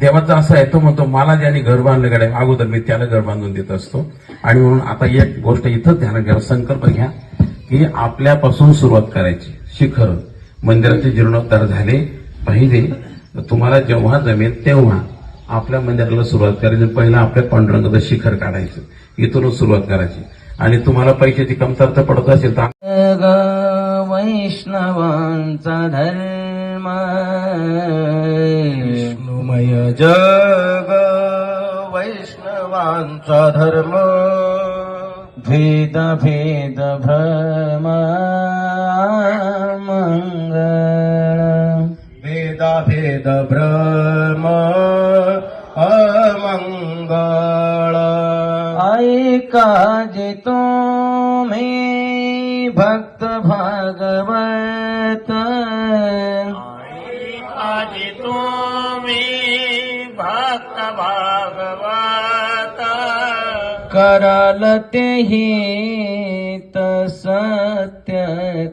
देवाचा असा आहे तो म्हणतो मला ज्याने घर बांधलं गेलं अगोदर मी त्याला घर बांधून देत असतो. आणि म्हणून आता एक गोष्ट इथं ध्यान घ्या संकल्प घ्या की आपल्यापासून सुरुवात करायची. शिखर मंदिराचे जीर्णोद्धार झाले पाहिजे. तुम्हाला जेव्हा जमेल तेव्हा आपल्या मंदिराला सुरुवात करायची. पहिला आपल्या पांडुरंगाचं शिखर काढायचं. इथूनच सुरुवात करायची. आणि तुम्हाला पैशाची कमतरता पडत असेल तर ग वैष्णवांचा धर्म. विष्णुमय जग वैष्णवांचा धर्म. भेद भेद भ्रम मंगळ. भेदा भेद भ्रम. जे तुम्ही भक्त भागवत। आजी तुम्ही भक्त भागवत। कराल तेही सत्य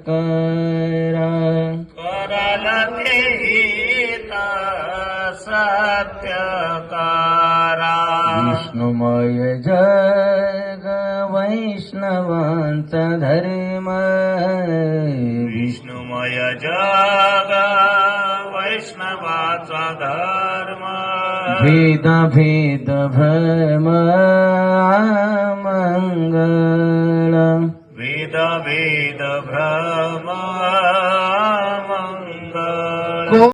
करा। करल ते सत्य करा। विष्णुमय जग वैष्णवांचा धर्म विष्णुमय जग वैष्णवाचा धर्म भेद भेद भ्रम मंगळ वेद वेद भ्रम